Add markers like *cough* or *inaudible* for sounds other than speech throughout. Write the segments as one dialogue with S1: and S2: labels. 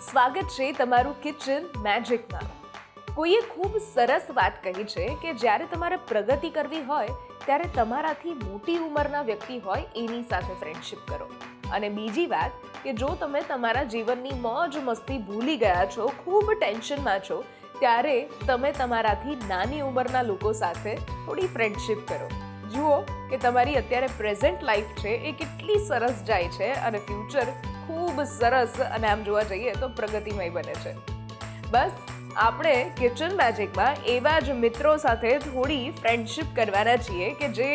S1: સ્વાગત છે તમારું કિચન મેજિકમાં કોઈએ ખૂબ સરસ વાત કહી છે કે જ્યારે તમારે પ્રગતિ કરવી હોય, ત્યારે તમારાથી મોટી ઉંમરના વ્યક્તિ હોય એની સાથે ફ્રેન્ડશિપ કરો. અને બીજી વાત કે જો તમે તમારા જીવનની મોજ મસ્તી ભૂલી ગયા છો, ખૂબ ટેન્શનમાં છો, ત્યારે તમે તમારાથી નાની ઉંમરના લોકો સાથે થોડી ફ્રેન્ડશિપ કરો. જુઓ કે તમારી અત્યારે પ્રેઝન્ટ લાઈફ છે એ કેટલી સરસ જાય છે અને ફ્યુચર ખૂબ સરસ અને આમ જોવા જઈએ તો પ્રગતિમય બને છે. બસ, આપણે કિચન મેજિકમાં એવા જ મિત્રો સાથે થોડી ફ્રેન્ડશિપ કરવાના છીએ કે જે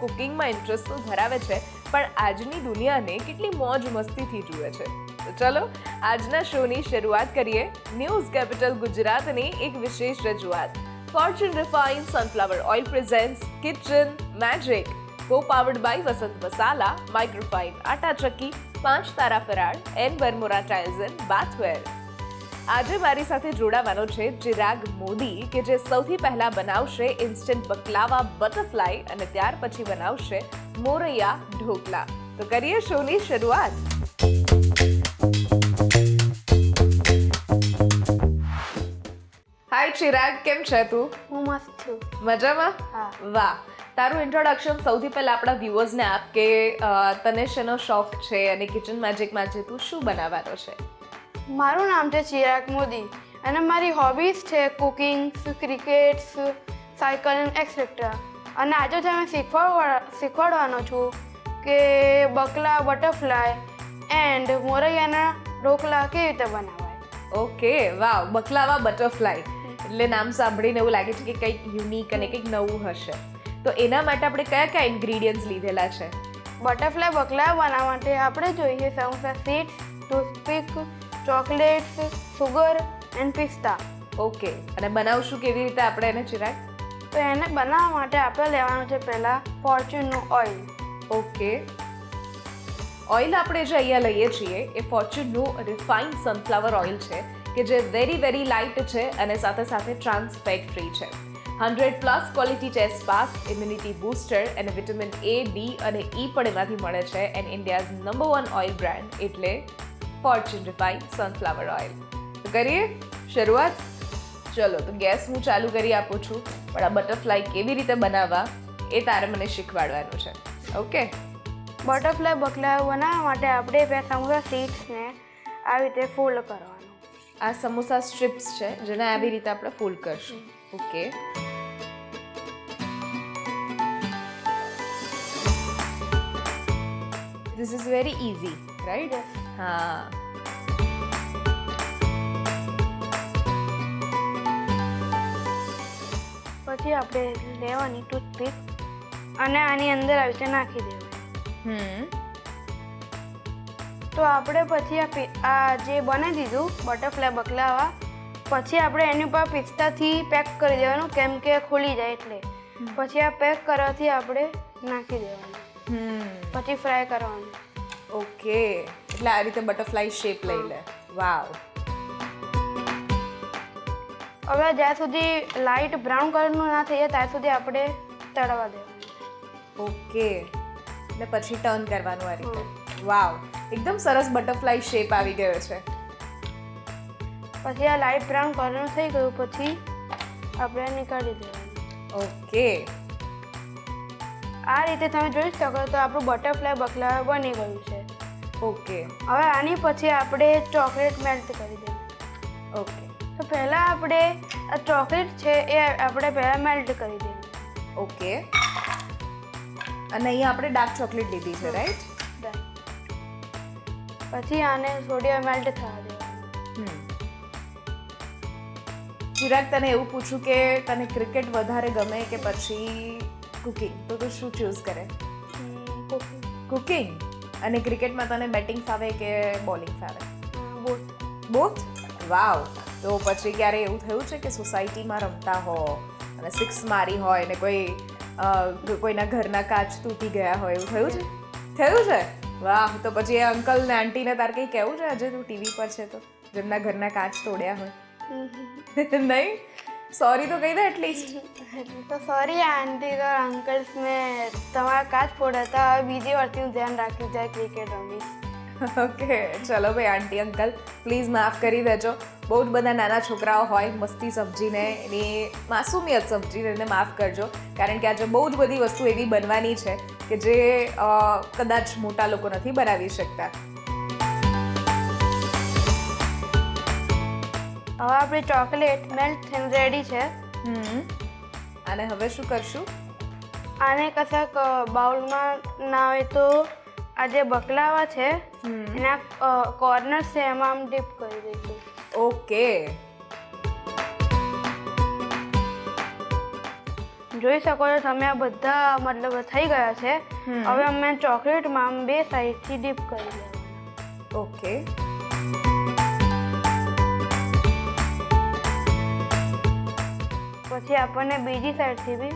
S1: કુકિંગમાં ઇન્ટરેસ્ટ તો ધરાવે છે, પણ આજની દુનિયાને કેટલી મોજ મસ્તીથી જુએ છે. તો ચલો, આજના શોની શરૂઆત કરીએ. ન્યૂઝ કેપિટલ ગુજરાતની એક વિશેષ રજૂઆત. Fortune refine sunflower Oil presents kitchen magic Co-powered by Vasant masala Microfine, atta chakki Panch તારા ફરાળ એન બરમોરા ટાઇલ્સ એન્ડ બાથવેર આજે મારી સાથે જોડાવાનો છે ચિરાગ મોદી કે જે સૌથી પહેલા બનાવશે ઇન્સ્ટન્ટ બકલાવા બટરફ્લાય અને ત્યાર પછી બનાવશે મોરૈયા ઢોકલા. તો કરીએ શોની શરૂઆત. હાય ચિરાગ કેમ છે તું?
S2: હું મસ્ત છું.
S1: મજામાં?
S2: હા.
S1: વાહ. તારું ઇન્ટ્રોડક્શન સૌથી પહેલા આપણા વ્યૂઅર્સને આપ કે તને શેનો શોખ છે અને કિચન મેજિકમાં જે તું શું બનાવવાનો છે?
S2: મારું નામ છે ચિરાગ મોદી અને મારી હોબીઝ છે કુકિંગ ક્રિકેટ્સ સાયકલિંગ એક્સેટ્રા અને આજે તમે શીખવાડવા શીખવાડવાનો છું કે બકલા બટરફ્લાય એન્ડ મોરૈયાના ઢોકલા કેવી રીતે બનાવાય.
S1: Okay wow. બકલાવા બટરફ્લાય એટલે નામ સાંભળીને એવું લાગે છે કે કંઈક યુનિક અને કંઈક નવું હશે. તો એના માટે આપણે કયા કયા ઇન્ગ્રીડિયન્ટ્સ લીધેલા છે?
S2: બટરફ્લાય બકલા બનાવવા માટે આપણે જોઈએ samosa sheets toothpick chocolates sugar and પિસ્તા
S1: okay અને બનાવશું કેવી રીતે આપણે એને ચિરાગ?
S2: તો એને બનાવવા માટે આપણે લેવાનું છે પહેલાં ફોર્ચ્યુનનું ઓઇલ
S1: ઓકે ઓઇલ આપણે જે અહીંયા લઈએ છીએ એ ફોર્ચ્યુનનું રિફાઇન્ડ સનફ્લાવર ઓઇલ છે. કે જે વેરી વેરી લાઇટ છે અને સાથે સાથે ટ્રાન્સ ફ્રી છે. Hundred plus quality test pass immunity booster અને વિટામિન એ ડી અને ઈ પણ એમાંથી મળે છે and India's number one oil brand એટલે ફોર્ચ્યુન રિફાઇન્ડ સનફ્લાવર ઓઇલ તો કરીએ શરૂઆત? ચલો, તો ગેસ હું ચાલુ કરી આપું છું. પણ આ બટરફ્લાય કેવી રીતે બનાવવા એ તારે મને શીખવાડવાનું છે. ઓકે
S2: બટરફ્લાય બકલા બનાવવા માટે આપણે બે સમોસા સીડ્સને આવી રીતે ફોલ્ડ કરવાનું.
S1: આ સમોસા સ્ટ્રીપ્સ છે જેને આવી રીતે આપણે ફોલ્ડ કરશું. Okay this is very easy right હા.
S2: પછી આપણે લેવાની ટૂથપીક અને આની અંદર આવી રીતે નાખી દેવાની.
S1: હમ.
S2: તો આપણે પછી આ જે બનાવી દીધું બટરફ્લાય બકલાવા પછી આપણે એની ઉપર પિસ્તાથી પેક કરી દેવાનું કેમ કે ખુલી જાય એટલે. પછી આ પેક કરવાથી આપણે નાખી દેવાનું. પછી ફ્રાય કરવાનું.
S1: ઓકે. એટલે આ રીતે બટરફ્લાય શેપ લઈ લે. વાવ.
S2: હવે જ્યાં સુધી લાઇટ બ્રાઉન કલરનું ના થઈ જાય ત્યાં સુધી આપણે તળવા દેવાનું.
S1: ઓકે. એટલે પછી ટર્ન કરવાનું આ રીતે. વાવ. એકદમ સરસ બટરફ્લાય શેપ આવી ગયો છે.
S2: પછી આ લાઇટ બ્રાઉન કલર થઈ ગયું પછી આપણે નીકાળી દેવાનું.
S1: ઓકે
S2: આ રીતે તમે જોઈ શકો તો આપણું બટરફ્લાય બકલા બની ગયું છે.
S1: ઓકે
S2: હવે આની પછી આપણે ચોકલેટ મેલ્ટ કરી દઈએ
S1: ઓકે
S2: તો પહેલાં આપણે આ ચોકલેટ છે એ આપણે પહેલાં મેલ્ટ કરી દેવું.
S1: ઓકે અને અહીંયા આપણે ડાર્ક ચોકલેટ લીધી છે રાઈટ.
S2: પછી આને સોડિયમ મેલ્ટ થવા દેવાનું.
S1: હમ. ચિરાગ તને એવું પૂછું કે તને ક્રિકેટ વધારે ગમે કે પછી કુકિંગ? તો તું શું ચૂઝ કરે?
S2: કુકિંગ.
S1: કુકિંગ? અને ક્રિકેટમાં તને બેટિંગ ફાવે કે બોલિંગ ફાવે
S2: બોથ
S1: બોથ વાવ. તો પછી ક્યારે એવું થયું છે કે સોસાયટીમાં રમતા હો અને સિક્સ મારી હોય ને કોઈ કોઈના ઘરના કાચ તૂટી ગયા હોય એવું થયું છે? થયું છે? વાહ તો પછી એ અંકલ ને આંટીને તાર કંઈ કેવું છે? આજે તું ટીવી પર છે તો? જેમના ઘરના કાચ તોડ્યા હોય. *laughs* નહીં? સોરી તો કહી દે એટલીસ્ટ
S2: તો સોરી આંટી તો અંકલ્સ મેં તમારા કાચ ફોડ્યા હતા. હવે બીજી વારથી હું ધ્યાન રાખી જાય ક્રિકેટ રમીશ.
S1: ઓકે ચલો ભાઈ આંટી અંકલ પ્લીઝ માફ કરી દેજો બહુ જ બધા નાના છોકરાઓ હોય મસ્તી સમજીને એની માસુમિયત સમજીને એને માફ કરજો કારણ કે આજે બહુ જ બધી વસ્તુ એવી બનવાની છે કે જે કદાચ મોટા લોકો નથી બનાવી શકતા
S2: હવે આપણી ચોકલેટ મેલ્ટ થઈને રેડી છે
S1: હમ અને હવે શું કરશું
S2: આને કશાક બાઉલમાં ના હોય તો આ જે બકલાવા છે એના કોર્નર છે એમાં આમ ડીપ કરી દઈશું
S1: ઓકે.
S2: જોઈ શકો છો તમે આ બધા મતલબ થઈ ગયા છે. હવે અમે ચોકલેટમાં આમ બે સાઈડથી ડીપ કરી દેવાનું
S1: ઓકે.
S2: પછી આપણને બીજી સાઈડથી બી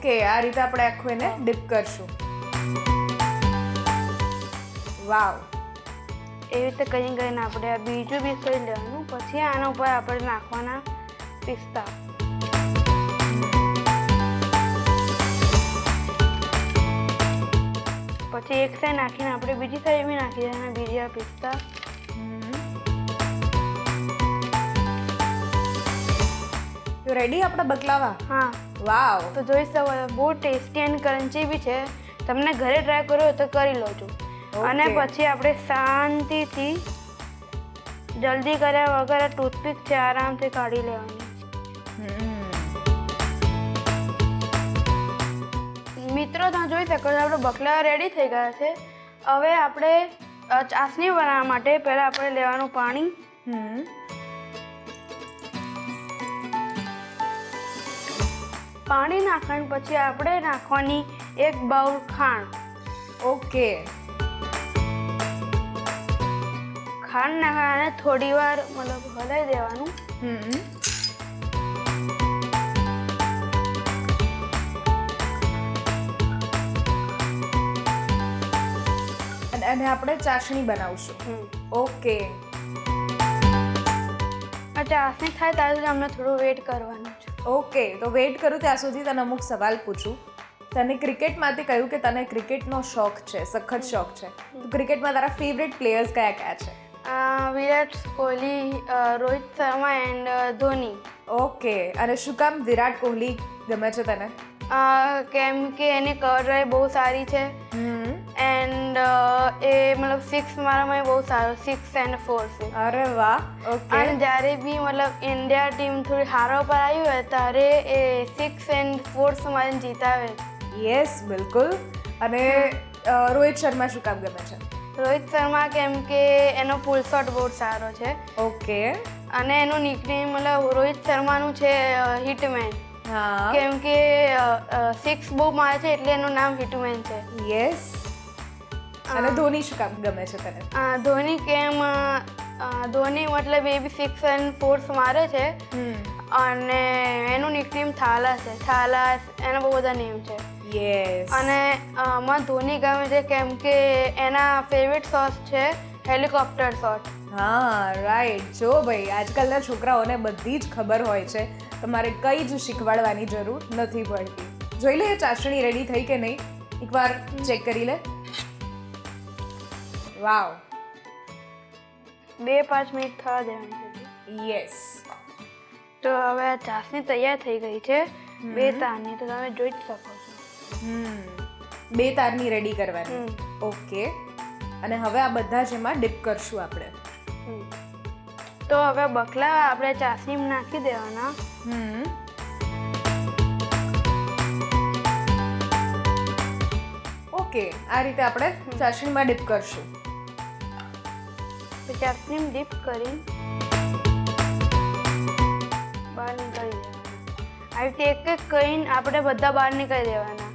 S1: ઓકે આ રીતે આપણે આખું એને ડીપ કરશું. વાવ.
S2: એવી રીતે કરી કરીને આપણે આ બીજું બી કરી લેવાનું પછી આના ઉપર આપણે નાખવાના પિસ્તા. પછી એક સાઈડ નાખીને આપણે બીજી સાઈડ બી નાખી દેવાના બીજા પિસ્તા.
S1: તો રેડી આપણા બકલાવા
S2: હા.
S1: વાવ
S2: તો જોઈ શકો બહુ ટેસ્ટી અને ક્રન્ચી બી છે. તમને ઘરે ટ્રાય કરો તો કરી લો છો અને પછી આપણે શાંતિથી જલ્દી કર્યા વગર આ ટૂથપીક છે આરામથી કાઢી લેવાની. મિત્રો તમે જોઈ શકો છો આપણે બકલા રેડી થઈ ગયા છે. હવે આપણે ચાસણી બનાવવા માટે પહેલાં આપણે લેવાનું પાણી. પાણી નાખણ પછી આપણે નાખવાની એક બાઉલ ખાંડ.
S1: ઓકે.
S2: ખાંડ નાખવાને થોડી વાર મતલબ હલાવી દેવાનું.
S1: હમ. અને આપણે ચાસણી બનાવશું. ઓકે.
S2: આ ચાસણી થાય ત્યારે અમને થોડું વેટ કરવાનું.
S1: ઓકે તો વેઇટ કરું ત્યાં સુધી તને અમુક સવાલ પૂછું. તને ક્રિકેટમાંથી કહ્યું કે તને ક્રિકેટનો શોખ છે સખત શોખ છે. તો ક્રિકેટમાં તારા ફેવરેટ પ્લેયર્સ કયા કયા છે?
S2: વિરાટ કોહલી રોહિત શર્મા એન્ડ ધોની.
S1: ઓકે અને શું કામ વિરાટ કોહલી ગમે છે તને?
S2: કેમ કે એની કવર ડ્રાઈવ બહુ સારી છે. એન્ડ એ મતલબ સિક્સ મારામાં બહુ સારો સિક્સ એન્ડ ફોર છે.
S1: અરે વાહ ઓકે
S2: અને જ્યારે બી મતલબ ઇન્ડિયા ટીમ થોડી હારો પર આવી હોય ત્યારે એ સિક્સ એન્ડ ફોર્સ મારે જીતાવે.
S1: યસ બિલકુલ. અને રોહિત શર્મા શું કામ ગમે છે?
S2: રોહિત શર્મા કેમ કે એનો પુલ શોટ બહુ સારો છે.
S1: ઓકે.
S2: અને એનું નિકનેમ મતલબ રોહિત શર્માનું છે હિટમેન
S1: હા.
S2: કેમ કે સિક્સ બહુ મારે છે એટલે એનું નામ હિટમેન છે.
S1: યસ અને ધોની શું કામ ગમે છે તને?
S2: ધોની કેમ ધોની મતલબ એ બી સિક્સ એન્ડ ફોર્સ મારે છે. અને એનું નિકનેમ થાલા છે. થાલા એના બહુ બધા નેમ છે.
S1: યસ
S2: અને મને ધોની ગમે છે કેમ કે એના ફેવરેટ શોટ છે હેલિકોપ્ટર શોટ
S1: હા રાઈટ જો ભાઈ આજકાલના છોકરાઓને બધી જ ખબર હોય છે. તમારે કંઈ જ શીખવાડવાની જરૂર નથી પડતી. જોઈ લે ચાસણી રેડી થઈ કે નહીં? એકવાર ચેક કરી લે. વાવ
S2: બે પાંચ મિનિટ થવા દેવાની છે.
S1: યસ
S2: તો હવે આ ચાસણી તૈયાર થઈ ગઈ છે. બે તારની તો તમે જોઈ જ શકો છો.
S1: હમ. બે તારની રેડી કરવાની. ઓકે અને હવે આ બધા જ એમાં ડીપ કરશું આપણે.
S2: તો હવે બકલા આપણે ચાસણી નાખી દેવાના.
S1: હમ. ઓકે આ રીતે આપણે ચાસણીમાં ડીપ કરશું.
S2: તો ચાસણીમાં ડીપ કરી. બહાર નીકળી આવી રીતે એક એક કરીને આપણે બધા બહાર નીકળી દેવાના.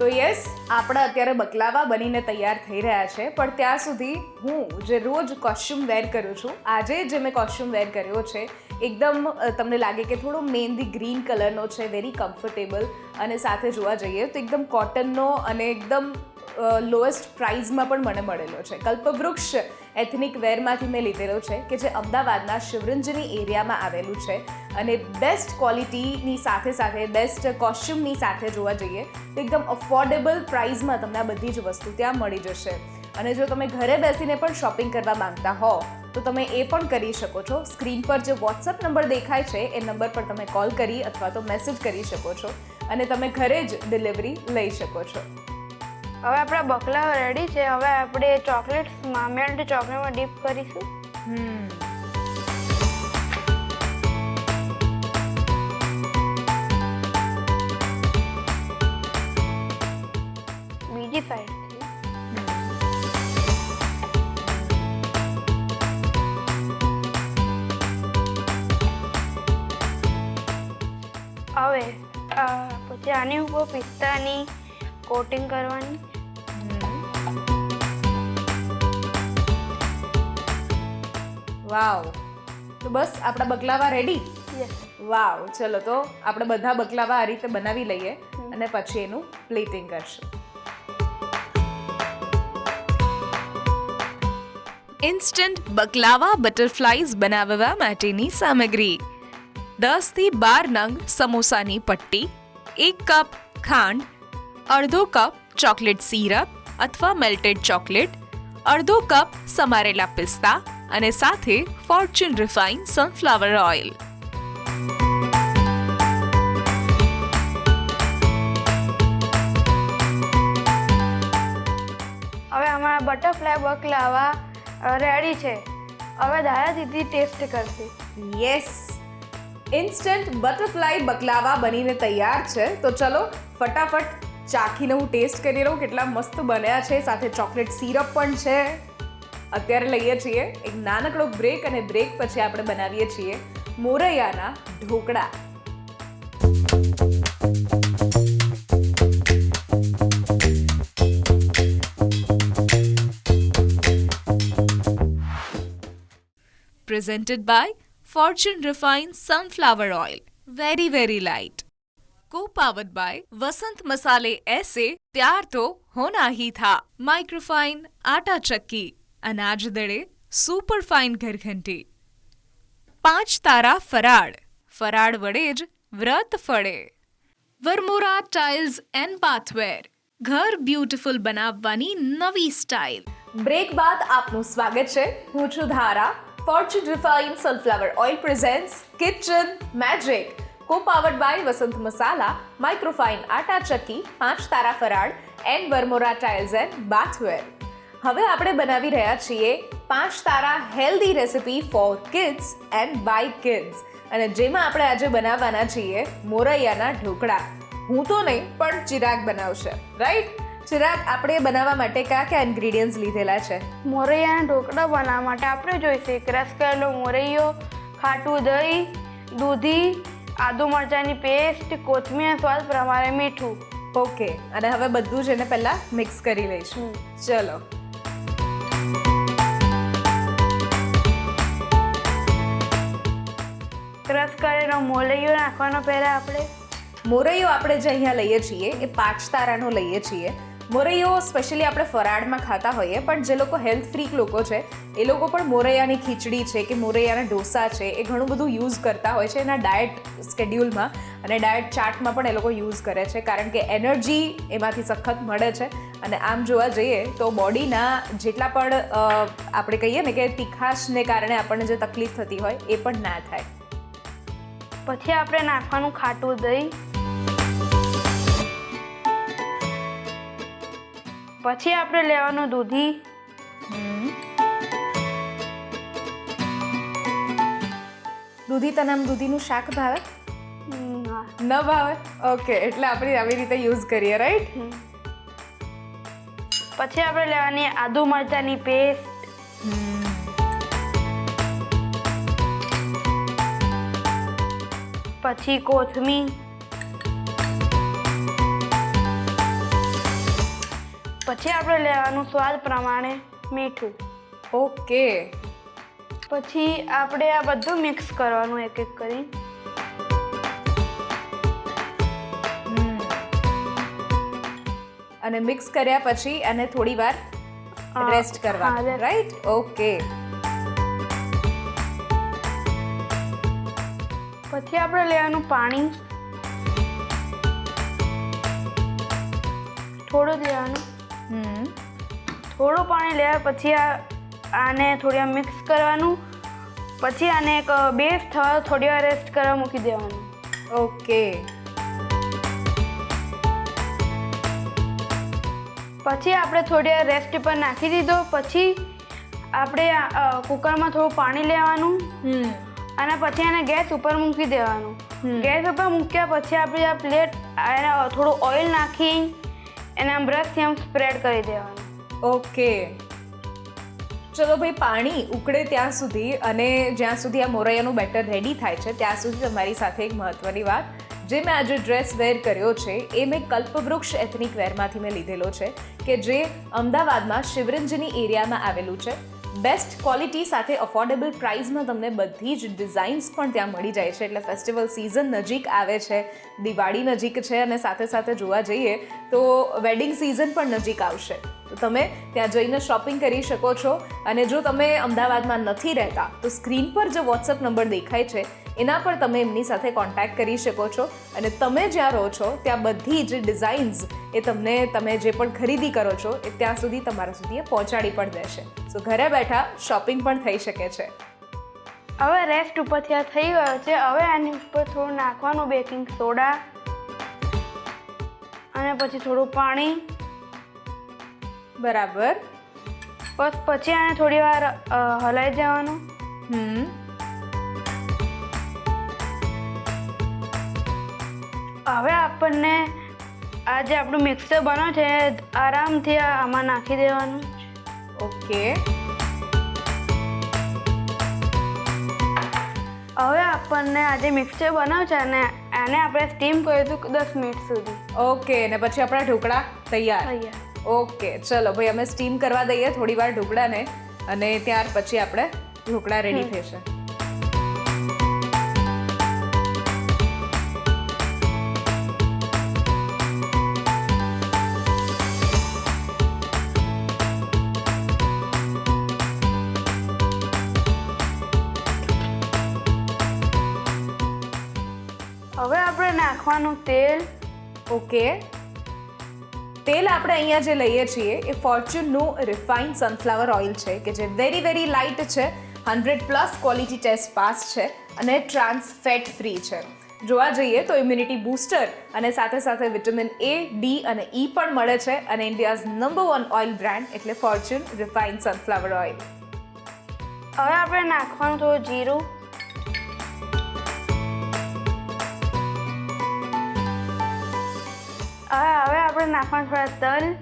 S1: તો યસ, આપણા અત્યારે બકલાવા બનીને તૈયાર થઈ રહ્યા છે, પણ ત્યાં સુધી હું જે રોજ કોસ્ચ્યુમ વેર કરું છું, આજે જે મેં કોસ્ચ્યુમ વેર કર્યો છે, એકદમ તમને લાગે કે થોડો મહેંદી ગ્રીન કલરનો છે વેરી કમ્ફર્ટેબલ અને સાથે જોવા જઈએ તો એકદમ કોટનનો અને એકદમ લોએસ્ટ પ્રાઇઝમાં પણ મને મળેલો છે. કલ્પવૃક્ષ એથનિક વેરમાંથી મેં લીધેલો છે કે જે અમદાવાદના શિવરંજની એરિયામાં આવેલું છે. અને બેસ્ટ ક્વોલિટીની સાથે સાથે બેસ્ટ કોસ્ચ્યુમની સાથે જોવા જઈએ, તો એકદમ અફોર્ડેબલ પ્રાઇઝમાં તમને બધી જ વસ્તુ ત્યાં મળી જશે. અને જો તમે ઘરે બેસીને પણ શોપિંગ કરવા માંગતા હો, તો તમે એ પણ કરી શકો છો. સ્ક્રીન પર જે વોટ્સઅપ નંબર દેખાય છે, એ નંબર પર તમે કોલ કરી અથવા તો મેસેજ કરી શકો છો. અને તમે ઘરે જ ડિલિવરી લઈ શકો છો.
S2: હવે આપણા બકલા રેડી છે. હવે આપણે ચોકલેટ્સમાં મેલ્ટ ચોકલેટમાં ડીપ કરીશું.
S1: હમ.
S2: બીજી સાઈડ હવે પછી આની ઉપર પિસ્તાની કોટિંગ કરવાની.
S1: વાવ. તો બસ આપણા બકલાવા રેડી વાવ. ચલો તો આપણે બધા બકલાવા આ રીતે બનાવી લઈએ અને પછી એનું પ્લેટિંગ કરશું.
S3: ઇન્સ્ટન્ટ બકલાવા બટરફ્લાઈઝ બનાવવા માટેની સામગ્રી. દસથી બાર નંગ સમોસાની પટ્ટી એક કપ ખાંડ અડધો કપ ચોકલેટ સિરપ અથવા મેલ્ટેડ ચોકલેટ અડધો કપ સમારેલા પિસ્તા અને સાથે ફોર્ચ્યુન રિફાઇન સનફ્લાવર ઓઇલ.
S2: હવે અમારા બટરફ્લાય બકલાવા રેડી છે. હવે દાદા દીદી ટેસ્ટ કરશે.
S1: યસ. ઇન્સ્ટન્ટ બટરફ્લાય બકલાવા બનીને તૈયાર છે. તો ચલો ફટાફટ ચાખીને હું ટેસ્ટ કરી રહું કેટલા મસ્ત બન્યા છે સાથે ચોકલેટ સિરપ પણ છે અત્યારે લઈએ છીએ એક નાનકડો બ્રેક અને બ્રેક પછી આપણે બનાવીએ છીએ મોરૈયાના dhokla
S3: presented by Fortune Refined Sunflower Oil. Very, very light. Co-powered by Vasant Masale ऐसे प्यार तो होना ही था माइक्रोफाइन आटा चक्की अनाज दड़े સુપર ફાઇન ઘરઘંટી પાંચ તારા ફરાળ ફરાળ વડે જ વ્રત ફળે વરમોરા ટાઇલ્સ એન્ડ બાથવેર ઘર બ્યુટીફુલ બનાવવાની નવી સ્ટાઇલ
S1: બ્રેક બાદ આપનું સ્વાગત છે હું છું Dhara Fortune refine sunflower oil presents kitchen magic co by Vasant Masala microfine Atta Chakki Panch Tara Faral and Varmora tiles and bathware હવે આપણે બનાવી રહ્યા છીએ Panch Tara healthy recipe for kids and by kids અને જેમાં આપણે આજે બનાવવાના છીએ મોરૈયાના ઢોકળા. હું તો નહીં, પણ ચિરાગ બનાવશે. રાઈટ ચિરાગ, આપણે બનાવવા માટે કયા કયા ઇન્ગ્રીડિયન્ટ્સ લીધેલા છે?
S2: મોરૈયાના ઢોકળા બનાવવા માટે આપણે જોઈશે ક્રશ કરેલો મોરૈયો, ખાટું દહીં, દૂધી આદુ મરચાંની પેસ્ટ કોથમીર સ્વાદ પ્રમાણે મીઠું.
S1: ઓકે અને હવે બધું જ એને પહેલાં મિક્સ કરી લઈશું. ચલો.
S2: ક્રશ કરેલો મોરૈયો નાખવાનો પહેલાં આપણે.
S1: મોરૈયો આપણે જે અહીંયા લઈએ છીએ એ પાંચ તારાનો લઈએ છીએ. મોરૈયો સ્પેશિયલી આપણે ફરાળમાં ખાતા હોઈએ, પણ જે લોકો હેલ્થ ફ્રીક લોકો છે, એ લોકો પણ મોરૈયાની ખીચડી છે કે મોરૈયાના ઢોસા છે, એ ઘણું બધું યુઝ કરતા હોય છે એના ડાયટ સ્કેડ્યુલમાં અને ડાયટ ચાર્ટમાં પણ એ લોકો યુઝ કરે છે કારણ કે એનર્જી એમાંથી સખત મળે છે અને આમ જોવા જઈએ તો બોડીના જેટલા પણ આપણે કહીએ ને કે તીખાશને કારણે આપણને જે તકલીફ થતી હોય એ પણ ના થાય.
S2: પછી આપણે નાખવાનું ખાટું દહીં પછી આપણે લેવાનું દૂધી.
S1: દૂધી તને આમ દૂધીનું શાક ભાવે? ન ભાવે? ઓકે એટલે આપણે આવી રીતે યુઝ કરીએ રાઈટ
S2: પછી આપણે લેવાની આદુ મરચાંની પેસ્ટ. પછી કોથમીર. પછી આપણે લેવાનું સ્વાદ પ્રમાણે મીઠું.
S1: ઓકે.
S2: પછી આપણે આ બધું મિક્સ કરવાનું એક એક કરી.
S1: અને મિક્સ કર્યા પછી એને થોડી વાર રેસ્ટ કરવા. રાઈટ? ઓકે.
S2: પછી આપણે લેવાનું પાણી. થોડું જ લેવાનું. થોડું પાણી લેવા પછી આ આને થોડી વાર મિક્સ કરવાનું. પછી આને એક બે થવા થોડી વાર રેસ્ટ કરવા મૂકી દેવાનું.
S1: ઓકે.
S2: પછી આપણે થોડી વાર રેસ્ટ પર નાખી દીધો. પછી આપણે કુકરમાં થોડું પાણી લેવાનું. અને પછી એને ગેસ ઉપર મૂકી દેવાનું. ગેસ ઉપર મૂક્યા પછી આપણે આ પ્લેટ એને થોડું ઓઇલ નાખી એના બ્રશથી આમ સ્પ્રેડ કરી દેવાનું.
S1: ઓકે. ચલો ભાઈ, પાણી ઉકળે ત્યાં સુધી અને જ્યાં સુધી આ મોરૈયાનું બેટર રેડી થાય છે, ત્યાં સુધી તમારી સાથે એક મહત્વની વાત જે મેં આજે ડ્રેસ વેર કર્યો છે, એ મેં કલ્પવૃક્ષ એથનિક વેરમાંથી મેં લીધેલો છે, કે જે અમદાવાદમાં શિવરંજની એરિયામાં આવેલું છે. બેસ્ટ ક્વોલિટી સાથે અફોર્ડેબલ પ્રાઇસમાં તમને બધી જ ડિઝાઇન્સ પણ ત્યાં મળી જાય છે. એટલે ફેસ્ટિવલ સિઝન નજીક આવે છે, દિવાળી નજીક છે અને સાથે સાથે જોવા જઈએ તો વેડિંગ સિઝન પણ નજીક આવશે. તમે ત્યાં જઈને શોપિંગ કરી શકો છો. અને જો તમે અમદાવાદમાં નથી રહેતા, તો સ્ક્રીન પર જે વોટ્સઅપ નંબર દેખાય છે એના પર તમે એમની સાથે કોન્ટેક્ટ કરી શકો છો. અને તમે જ્યાં રહો છો ત્યાં બધી જ ડિઝાઇન્સ એ તમને તમે જે પણ ખરીદી કરો છો એ ત્યાં સુધી તમારા સુધી એ પહોંચાડી પણ દેશે. સો ઘરે બેઠા શોપિંગ પણ થઈ શકે છે.
S2: હવે રેસ્ટ ઉપરથી આ થઈ ગયો છે. હવે આની ઉપર થોડું નાખવાનું બેકિંગ સોડા અને પછી થોડું પાણી.
S1: બરાબર.
S2: બસ પછી આને થોડી વાર હલાઈ જવાનું.
S1: હમ.
S2: હવે આપણને આ જે આપણું મિક્સર બનો છે. આરામથી આમાં નાખી દેવાનું.
S1: ઓકે.
S2: હવે આપણને આ જે મિક્સર બનાવ છે અને એને આપણે સ્ટીમ કરીશું દસ મિનિટ સુધી.
S1: ઓકે ને પછી આપણા ઢોકળા તૈયાર.
S2: તૈયાર.
S1: ઓકે ચલો ભાઈ અમે સ્ટીમ કરવા દઈએ થોડી વાર ઢોકળાને. અને ત્યાર પછી આપણે ઢોકળા રેડી થશે.
S2: નાખવાનું તેલ
S1: ઓકે તેલ આપણે અહીંયા જે લઈએ છીએ એ ફોર્ચ્યુનનું રિફાઇન્ડ સનફ્લાવર ઓઇલ છે, કે જે વેરી વેરી લાઇટ છે, hundred plus quality test pass છે અને ટ્રાન્સ ફેટ ફ્રી છે. જોવા જઈએ તો ઇમ્યુનિટી બૂસ્ટર અને સાથે સાથે વિટામિન એ ડી અને ઈ પણ મળે છે અને India's number one oil brand એટલે ફોર્ચ્યુન રિફાઇન્ડ સનફ્લાવર ઓઇલ.
S2: હવે આપણે નાખવાનું થોડું જીરું. નાખવાનું થોડા તલ.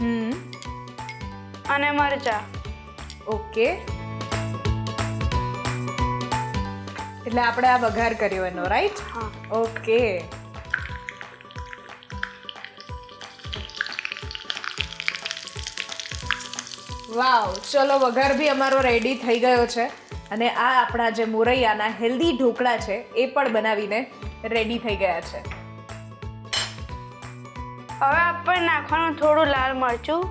S1: હમ.
S2: અને મરચાં.
S1: ઓકે. એટલે આપણે આ વઘાર કર્યો એનો રાઈટ
S2: હા.
S1: ઓકે. વાવ ચલો વઘાર બી અમારો રેડી થઈ ગયો છે. અને આ આપણા જે મોરૈયાના હેલ્ધી ઢોકળા છે એ પણ બનાવીને રેડી થઈ ગયા છે.
S2: હવે આપણે નાખવાનું થોડું લાલ મરચું.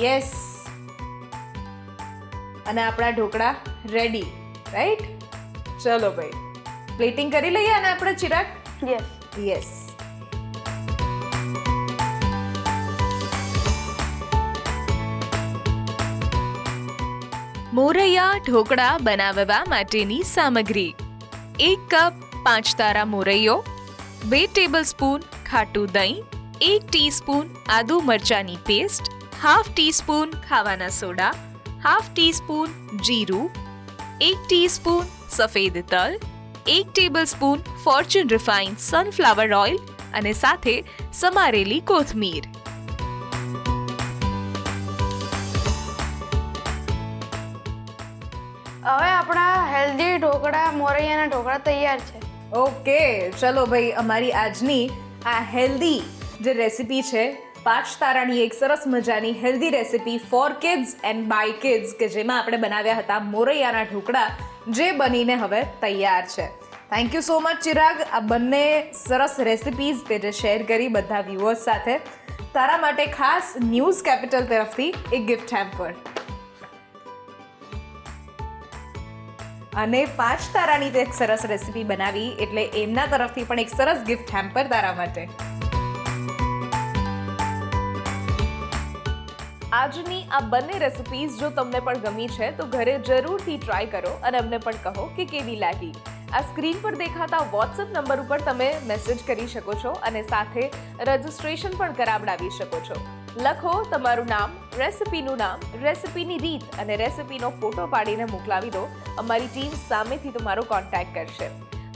S1: યસ અને આપણા ઢોકળા રેડી રાઈટ ચલો ભાઈ. પ્લેટિંગ કરી લઈએ અને આપણે ચિરાગ?
S2: યસ
S1: યસ
S3: મોરૈયા ઢોકળા બનાવવા માટેની સામગ્રી. એક કપ પાંચ તારા મોરૈયો બે ટેબલ સ્પૂન ખાટું દહીં એક ટીસ્પૂન આદુ મરચાની પેસ્ટ હાફ ટીસ્પૂન ખાવાના સોડા હાફ ટીસ્પૂન જીરું એક ટીસ્પૂન સફેદ તલ એક tablespoon Fortune refined sunflower oil અને સાથે સમારેલી કોથમીર.
S2: હવે આપણા હેલ્ધી ઢોકળા મોરૈયાના ઢોકળા તૈયાર છે.
S1: ઓકે ચલો ભાઈ અમારી આજની આ હેલ્ધી જે રેસિપી છે પાંચ તારાની એક સરસ મજાની healthy recipe for kids and by kids કે જેમાં આપણે બનાવ્યા હતા મોરૈયાના ઢોકળા, જે બનીને હવે તૈયાર છે. Thank you so much Chirag. આ બંને સરસ રેસિપીઝ તે જે શેર કરી બધા વ્યૂઅર્સ સાથે. તારા માટે ખાસ ન્યૂઝ કેપિટલ તરફથી એક ગિફ્ટ હેમ્પર અને પાંચ તારાની તે એક સરસ રેસીપી બનાવી, એટલે એમના તરફથી પણ એક સરસ ગિફ્ટ હેમ્પર તારા માટે. આજની આ બંને રેસિપીઝ જો તમને પણ ગમી છે, તો ઘરે જરૂરથી ટ્રાય કરો અને અમને પણ કહો કે કેવી લાગી. આ સ્ક્રીન પર દેખાતા વોટ્સએપ નંબર ઉપર તમે મેસેજ કરી શકો છો અને સાથે રજિસ્ટ્રેશન પણ કરાવડાવી શકો છો. લખો તમારું નામ, રેસિપીનું નામ, રેસિપીની રીત અને રેસિપીનો ફોટો પાડીને મોકલાવી દો. અમારી ટીમ સામેથી તમારો કોન્ટેક્ટ કરશે.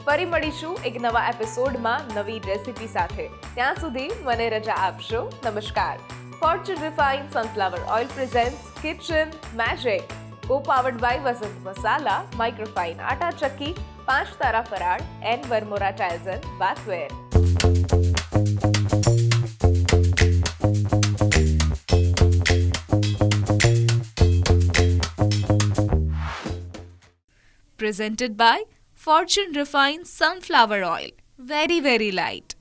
S1: ફરી મળીશું એક નવા એપિસોડમાં નવી રેસિપી સાથે. ત્યાં સુધી મને રજા આપશો. નમસ્કાર. Fortune refine sunflower oil presents kitchen magic co powered by Vasant Masala microfine atta Chakki Panch Tara Faral and Varmora tiles and bathware
S3: presented by Fortune Refined Sunflower Oil. Very, very light.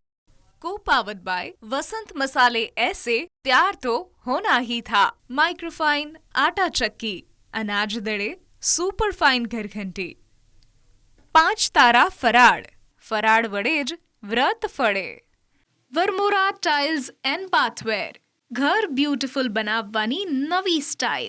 S3: Co-powered by Vasant Masale ऐसे प्यार तो होना ही था microfine आटा चक्की अनाज दड़े super fine ઘરઘંટી પાંચ તારા ફરાળ ફરાળ વડે જ વ્રત ફળે વર્મોરા ટાઇલ્સ એન્ડ બાથવેર ઘર બ્યુટીફુલ બનાવવાની નવી સ્ટાઇલ